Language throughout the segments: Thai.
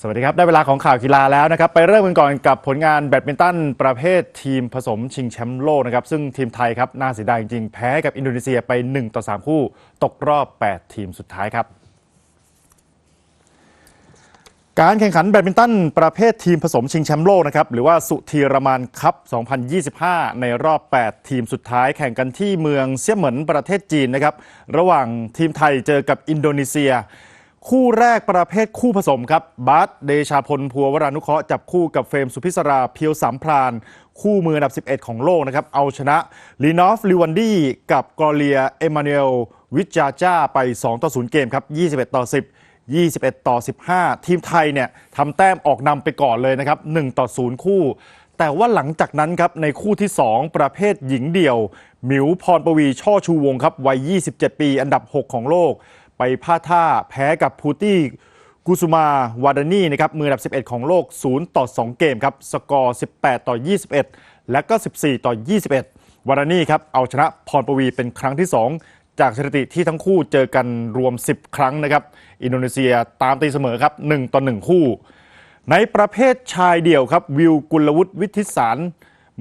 สวัสดีครับ ได้เวลาของข่าวกีฬาแล้วนะครับ ไปเริ่มกันก่อนกับผลงานแบดมินตันประเภททีมผสมชิงแชมป์โลกนะครับ ซึ่งทีมไทยครับ น่าเสียดายจริง ๆ แพ้กับอินโดนีเซียไป 1 ต่อ 3 คู่ ตกรอบ 8 ทีมสุดท้ายครับการแข่งขันแบดมินตันประเภททีมผสมชิงแชมป์โลกนะครับหรือว่าสุธีรมานคัพ 2025 ในรอบ 8 ทีมสุดท้ายแข่งกันที่เมืองเซี่ยเหมินประเทศจีนนะครับระหว่างทีมไทยเจอกับอินโดนีเซีย คู่แรกประเภทคู่ผสมครับบาสเดชาพลพัววรานุเคราะห์จับคู่กับเฟรมสุพิศราเพียวสามพราน คู่มืออันดับ 11 ของโลกนะครับ เอาชนะลีนอฟลิวันดี้กับกอเลีย เอมานูเอล วิจาจ้าไป 2 ต่อ 0 เกมครับ 21 ต่อ 10 21 ต่อ 15 ทีมไทยเนี่ยทำแต้มออกนำไปก่อนเลยนะครับ 1 ต่อ 0 คู่ แต่ว่าหลังจากนั้นครับ ในคู่ที่ 2 ประเภทหญิงเดี่ยว หมิวพรปวีช่อชูวงครับวัย 27 ปี อันดับ 6 ของโลก ไปพลาดท่าแพ้กับพูตี้กุสุมาวาดานีนะครับมืออันดับ 11 ของโลก 0 ต่อ 2 เกมครับ สกอร์ 18 ต่อ 21 และก็ 14 ต่อ 21 วาดานีครับเอาชนะพรปวีเป็นครั้งที่ 2 จากสถิติที่ทั้งคู่เจอกันรวม 10 ครั้งนะครับ อินโดนีเซียตามตีเสมอครับ 1 ต่อ 1 คู่ ในประเภทชายเดี่ยวครับ วิวกุลวุฒิวิทิสาร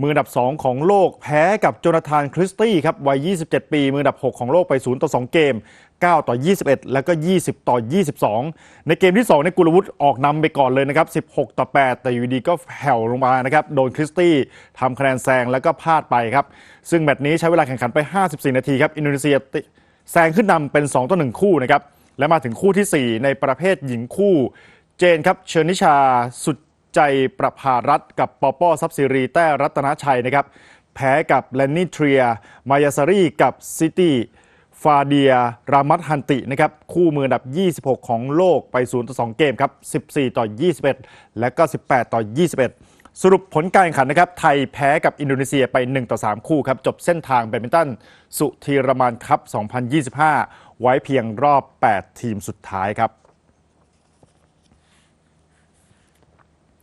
มืออันดับ 2 ของโลกแพ้กับโจนาธานคริสตี้ครับวัย 27 ปี มืออันดับ 6 ของโลกไป 0 ต่อ 2 เกม 9 ต่อ 21 แล้วก็ 20 ต่อ 22 ในเกมที่ 2 ในกุลวุฒิออกนำไปก่อนเลยนะครับ 16 ต่อ 8 แต่อยู่ดีก็แผ่วลงมานะครับ โดนคริสตี้ทำคะแนนแซงแล้วก็พลาดไปครับ ซึ่งแมตช์นี้ใช้เวลาแข่งขันไป 54 นาทีครับ อินโดนีเซียแซงขึ้นนำเป็น 2 ต่อ 1 คู่นะครับ และมาถึงคู่ทีสี่4 ในประเภทหญิงคู่ เจนครับ เชอนิชา สุด ใจประภารัตน์กับปอป้อซับซิรีแต้รัตนชัยนะครับ แพ้กับแลนนี่เทรีย มายาซารีกับซิตี้ฟาเดีย รามัตฮันตินะครับ คู่มืออันดับ 26 ของโลกไป 0 ต่อ 2 เกมครับ 14 ต่อ 21 และก็ 18 ต่อ 21 สรุปผลการแข่งขันนะครับ ไทยแพ้กับอินโดนีเซียไป 1 ต่อ 3 คู่ครับ จบเส้นทางแบดมินตัน สุธีรมานคัพ 2025 ไว้เพียงรอบ 8 ทีมสุดท้ายครับ